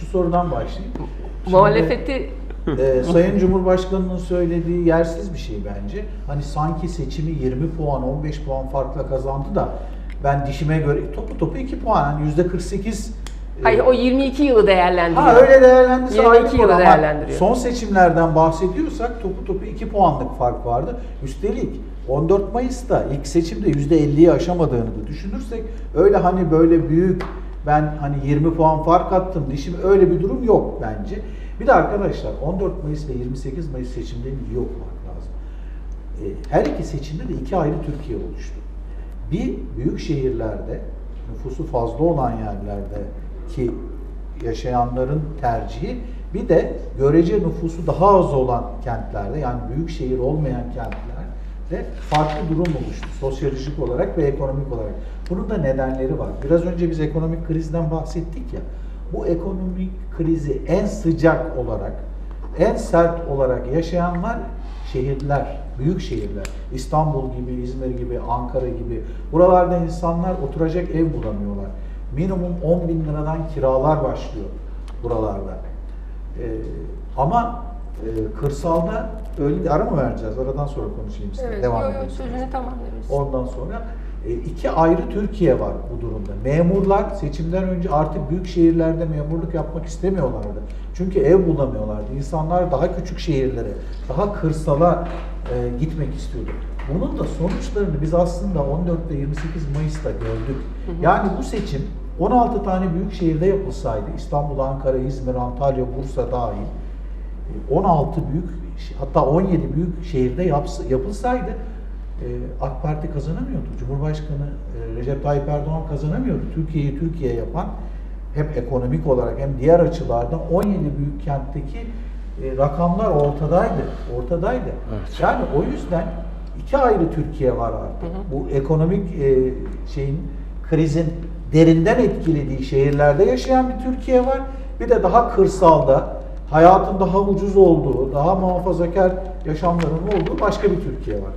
şu sorudan başlayayım. Şimdi, Muhalefeti e, Sayın Cumhurbaşkanı'nın söylediği yersiz bir şey bence. Hani sanki seçimi 20 puan, 15 puan farkla kazandı da ben dişime göre topu topu 2 puan. Hani %48 e, hayır o 22 yılı değerlendiriyor. Ha öyle değerlendirse 22 ayrı konu yılı değerlendiriyor. Son seçimlerden bahsediyorsak topu topu 2 puanlık fark vardı. Üstelik 14 Mayıs'ta ilk seçimde %50'yi aşamadığını da düşünürsek öyle hani böyle büyük ben hani 20 puan fark attım dişim öyle bir durum yok bence. Bir de arkadaşlar 14 Mayıs ve 28 Mayıs seçimlerini iyi okumak lazım. E, Her iki seçimde de iki ayrı Türkiye oluştu. Bir büyük şehirlerde nüfusu fazla olan yerlerde ki yaşayanların tercihi bir de görece nüfusu daha az olan kentlerde yani büyük şehir olmayan kentlerde farklı durum oluştu sosyolojik olarak ve ekonomik olarak. Bunun da nedenleri var. Biraz önce biz ekonomik krizden bahsettik ya. Bu ekonomik krizi en sıcak olarak, en sert olarak yaşayanlar şehirler, büyük şehirler. İstanbul gibi, İzmir gibi, Ankara gibi. Buralarda insanlar oturacak ev bulamıyorlar. Minimum 10 bin liradan kiralar başlıyor buralarda. Ee, ama e, kırsalda öyle ara mı vereceğiz? Aradan sonra konuşayım size. Evet, Devam yo, sözünü tamamlıyoruz. Ondan sonra e, iki ayrı Türkiye var bu durumda. Memurlar seçimden önce artık büyük şehirlerde memurluk yapmak istemiyorlardı. Çünkü ev bulamıyorlardı. İnsanlar daha küçük şehirlere, daha kırsala e, gitmek istiyordu. Bunun da sonuçlarını biz aslında 14 ve 28 Mayıs'ta gördük. Yani bu seçim 16 tane büyük şehirde yapılsaydı, İstanbul, Ankara, İzmir, Antalya, Bursa dahil, 16 büyük hatta 17 büyük şehirde yapsa, yapılsaydı e, AK Parti kazanamıyordu. Cumhurbaşkanı e, Recep Tayyip Erdoğan kazanamıyordu. Türkiye'yi Türkiye yapan hem ekonomik olarak hem diğer açılardan 17 büyük kentteki e, rakamlar ortadaydı. Ortadaydı. Evet. Yani o yüzden iki ayrı Türkiye var artık. Bu ekonomik şeyin krizin derinden etkilediği şehirlerde yaşayan bir Türkiye var. Bir de daha kırsalda hayatın daha ucuz olduğu, daha muhafazakar yaşamların olduğu başka bir Türkiye var.